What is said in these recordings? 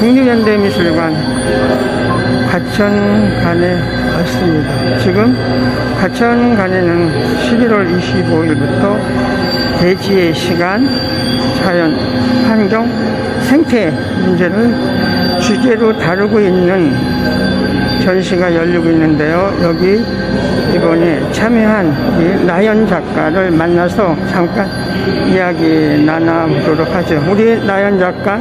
국립현대미술관 과천관에 왔습니다. 지금 과천관에는 11월 25일부터 대지의 시간, 자연, 환경, 생태 문제를 주제로 다루고 있는 전시가 열리고 있는데요. 여기 이번에 참여한 이 나연 작가를 만나서 잠깐 이야기 나눠보도록 하죠. 우리 나연 작가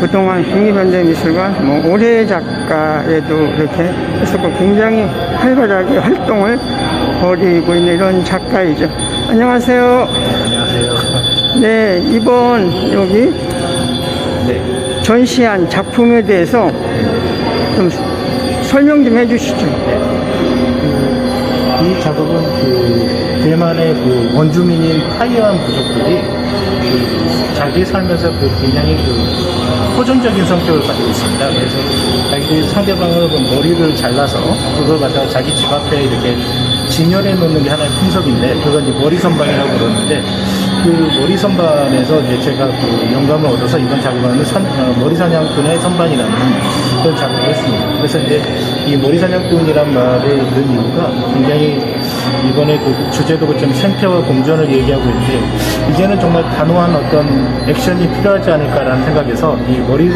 그동안 국립현대미술관 뭐 올해 작가에도 이렇게 했었고 굉장히 활발하게 활동을 벌이고 있는 이런 작가이죠. 안녕하세요. 안녕하세요. 네, 이번 여기 네. 전시한 작품에 대해서 좀 설명 좀 해주시죠. 이 작업은 그 대만의 그 원주민인 타이완 부족들이 그 자기 살면서 그 굉장히 그 호전적인 성격을 가지고 있습니다. 그래서 자기들이 상대방을 그 머리를 잘라서 그걸 갖다가 자기 집 앞에 이렇게 진열해 놓는 게 하나의 풍속인데 그건 이제 머리 선반이라고 그러는데 그 머리 선반에서 이제 제가 그 영감을 얻어서 이번 작업하는 선, 어, 머리 사냥꾼의 선반이라는 그런 작업을 했습니다. 그래서 이제 이 머리 사냥꾼이란 말을 넣은 이유가 굉장히 이번에 그 주제도 좀 생태와 공존을 얘기하고 있는데 이제는 정말 단호한 어떤 액션이 필요하지 않을까라는 생각에서 이 머리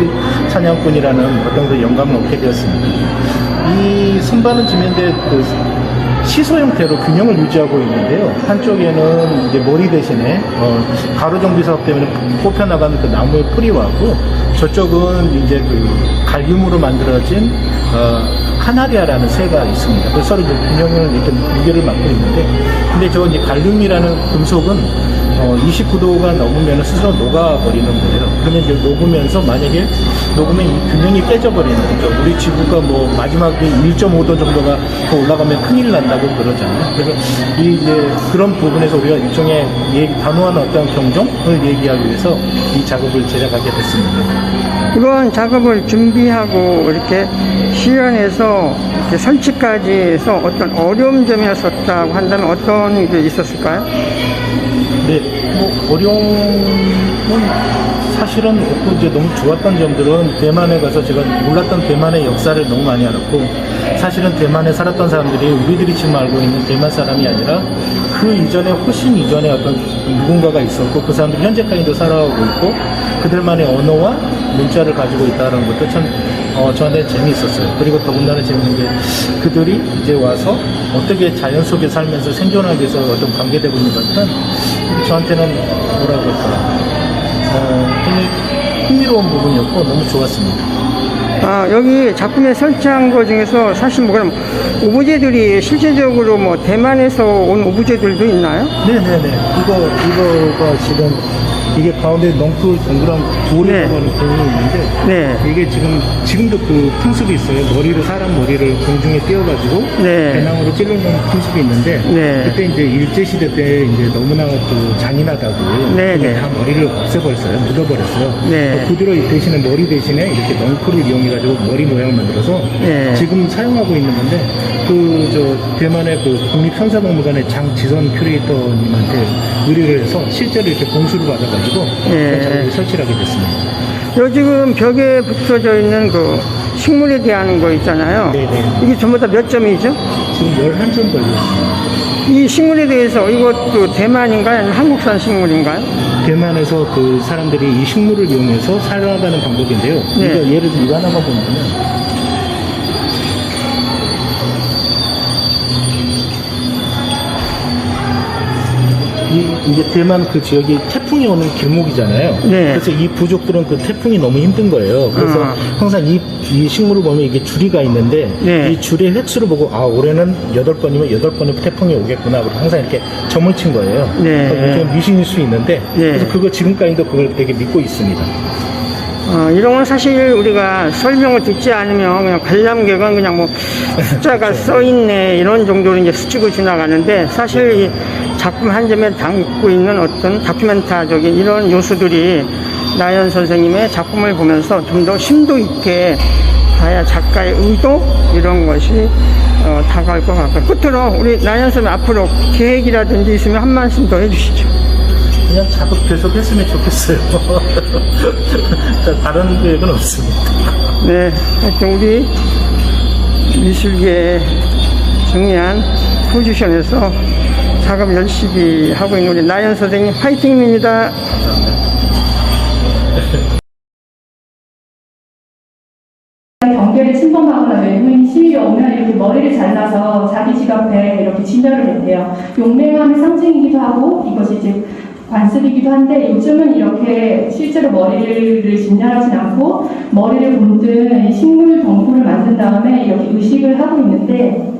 사냥꾼이라는 어떤 그 영감을 얻게 되었습니다. 이 선반은 지면대 그 시소 형태로 균형을 유지하고 있는데요. 한쪽에는 이제 머리 대신에 어, 가로 정비 사업 때문에 뽑혀 나가는 그 나무의 뿌리와고 저쪽은 이제 그 갈륨으로 만들어진 어, 카나리아라는 새가 있습니다. 그래서 서로 이제 균형을 이렇게 무게를 맡고 있는데, 근데 저 이제 갈륨이라는 금속은 어, 29도가 넘으면 스스로 녹아버리는 거예요. 그러면 이제 녹으면서 만약에 녹으면 이 균형이 깨져버리는 거죠. 우리 지구가 뭐 마지막에 1.5도 정도가 더 올라가면 큰일 난다고 그러잖아요. 그래서 이 이제 그런 부분에서 우리가 일종의 얘기, 단호한 어떤 경종을 얘기하기 위해서 이 작업을 제작하게 됐습니다. 이번 작업을 준비하고 이렇게 실현해서 이렇게 설치까지 해서 어떤 어려운 점이었었다고 한다면 어떤 게 있었을까요? 네, 뭐 어려움은 사실은 없고 이제 너무 좋았던 점들은 대만에 가서 제가 몰랐던 대만의 역사를 너무 많이 알았고 사실은 대만에 살았던 사람들이 우리들이 지금 알고 있는 대만 사람이 아니라 그 이전에 훨씬 이전에 어떤 누군가가 있었고 그 사람들이 현재까지도 살아오고 있고 그들만의 언어와 문자를 가지고 있다는 것도 참 어, 저한테 재미있었어요. 그리고 더군다나 재밌는 게 그들이 이제 와서 어떻게 자연 속에 살면서 생존하기 위해서 어떤 관계되고 있는 것은 저한테는 뭐라 그럴까 어, 흥미로운 부분이었고 너무 좋았습니다. 아, 여기 작품에 설치한 것 중에서 사실 뭐 그럼 오브제들이 실제적으로 뭐 대만에서 온 오브제들도 있나요? 네네네. 이거, 이거가 지금 이게 가운데 넝쿨 동그란 돌이라고 하는 공이 있는데 네. 이게 지금 지금도 그 풍습이 있어요. 머리를 사람 머리를 공중에 띄워가지고 네. 배낭으로 찔러놓은 풍습이 있는데 네. 그때 이제 일제 시대 때 이제 너무나 그 잔인하다고 네, 네. 다 머리를 없애버렸어요. 묻어버렸어요. 네. 그 뒤로 대신에 머리 대신에 이렇게 넝쿨을 이용해가지고 머리 모양을 만들어서 네. 지금 사용하고 있는 건데 그 저 대만의 그 국립형사박물관의 장지선 큐레이터님한테 의뢰를 해서 실제로 이렇게 공수를 받아가지고 네. 작업을 설치를 하게 됐습니다. 요 지금 벽에 붙여져 있는 그 식물에 대한 거 있잖아요. 네네. 이게 전부 다 몇 점이죠? 지금 11점 걸렸습니다. 이 식물에 대해서 이것도 대만인가요? 아니면 한국산 식물인가요? 대만에서 그 사람들이 이 식물을 이용해서 살아가는 방법인데요. 네. 이거 예를 들어 이거 하나만 보면은 이, 이제 대만 그 지역이 태풍이 오는 길목이잖아요. 네. 그래서 이 부족들은 그 태풍이 너무 힘든 거예요. 그래서 아. 항상 이, 이 식물을 보면 이게 줄이가 있는데 네. 이 줄의 획수를 보고 아 올해는 여덟 번이면 여덟 번의 태풍이 오겠구나. 그리고 항상 이렇게 점을 친 거예요. 네. 그러니까 미신일 수 있는데 네. 그래서 그거 지금까지도 그걸 되게 믿고 있습니다. 어, 이런 건 사실 우리가 설명을 듣지 않으면 그냥 관람객은 그냥 뭐 숫자가 써 있네 이런 정도로 이제 스치고 지나가는데 사실 이 작품 한 점에 담고 있는 어떤 다큐멘터적인 이런 요소들이 나연 선생님의 작품을 보면서 좀 더 심도 있게 봐야 작가의 의도 이런 것이 어, 다가올 것 같고요. 끝으로 우리 나연 선생님 앞으로 계획이라든지 있으면 한 말씀 더 해주시죠. 그냥 작업 계속 했으면 좋겠어요. 다른 계획은 없습니다. 네, 하여튼 우리 미술계 중요한 포지션에서 작업 열심히 하고 있는 우리 나연 선생님 화이팅입니다. 경계를 침범하거나 외부인 시위가 오면 이렇게 머리를 잘라서 자기 집 앞에 이렇게 진열을 했대요. 용맹함의 상징이기도 하고 이것이 이제 관습이기도 한데 요즘은 이렇게 실제로 머리를 진열하진 않고 머리를 곤든 식물 덩굴을 만든 다음에 이렇게 의식을 하고 있는데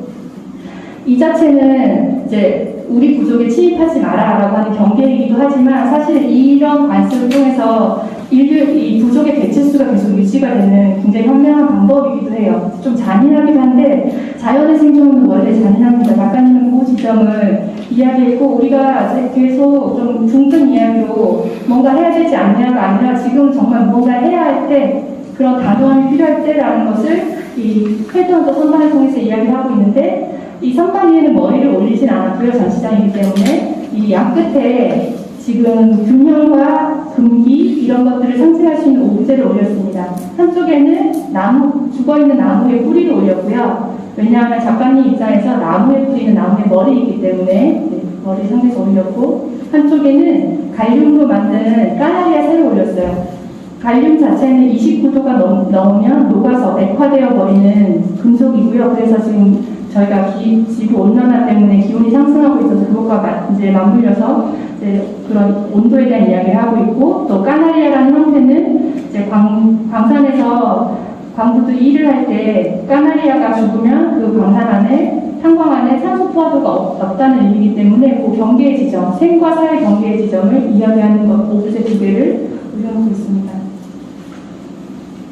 이 자체는 이제 우리 부족에 침입하지 마라라고 하는 경계이기도 하지만 사실 이런 관습을 통해서 인류 이 부족의 개체수가 계속 유지가 되는 굉장히 현명한 방법이기도 해요. 좀 잔인하기도 한데 자연의 생존은 원래 잔인합니다. 작가님은 그 지점을 이야기했고 우리가 계속 좀 둥근 이야기로 뭔가 해야 되지 않냐가 아니라 지금 정말 뭔가 해야 할 때 그런 단호함이 필요할 때라는 것을 이 패턴도 선반을 통해서 이야기를 하고 있는데 이 선반 위에는 머리를 올리진 않았고요. 전시장이기 때문에 이 앞끝에 지금 균형과 금기 이런 것들을 상징할 수 있는 옥제를 올렸습니다. 한쪽에는 나무 죽어있는 나무의 뿌리를 올렸고요. 왜냐하면 작가님 입장에서 나무의 뿌리는 나무의 머리이기 때문에 네, 머리 상에서 올렸고 한쪽에는 갈륨으로 만든 까나리아 새를 올렸어요. 갈륨 자체는 29도가 넘, 넘으면 녹아서 액화되어 버리는 금속이고요. 그래서 지금 저희가 기, 지구 온난화 때문에 기온이 상승하고 있어서 그것과 마- 이제 맞물려서 이제 그런 온도에 대한 이야기를 하고 있고 또 까나리아라는 형태는 이제 광, 광산에서 광부도 일을 할 때 까나리아가 죽으면 그 광산 안에 탄광 안에 산소 포화도가 없, 없다는 의미이기 때문에 그 경계의 지점, 생과 사의 경계의 지점을 이야기하는 것 오브제 두 개를 올려놓고 있습니다.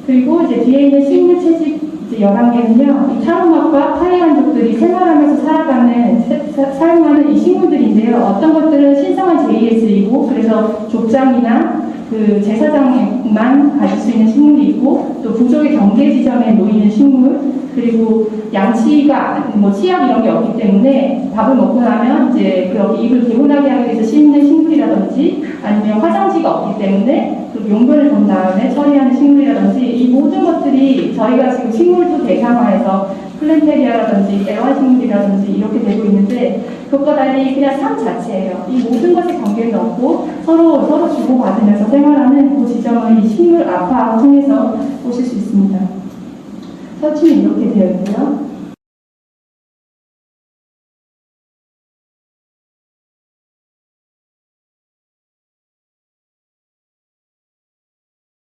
그리고 이제 뒤에 있는 식물 채집 이제 11개는요, 이 타로막과 파이안족들이 생활하면서 살아가는, 사용하는 이 식물들인데요. 어떤 것들은 신성한 쓰이고, 그래서 족장이나 그 제사장만 가질 수 있는 식물이 있고, 또 부족의 경계 지점에 놓이는 식물, 그리고 양치가, 뭐 치약 이런 게 없기 때문에 밥을 먹고 나면 이제 그렇게 입을 개운하게 하기 위해서 씹는 식물이라든지 아니면 화장지가 없기 때문에 그 용변을 본 다음에 처리하는 식물이라든지 이 모든 것들이 저희가 지금 식물도 대상화해서 플랜테리아라든지 애완식물이라든지 이렇게 되고 있는데 그것과 달리 그냥 삶 자체예요. 이 모든 것에 경계를 넣고 서로 서로 주고받으면서 생활하는 그 지점을 이 식물 아파 통해서 보실 수 있습니다. 서칭이 이렇게 되어 있고요.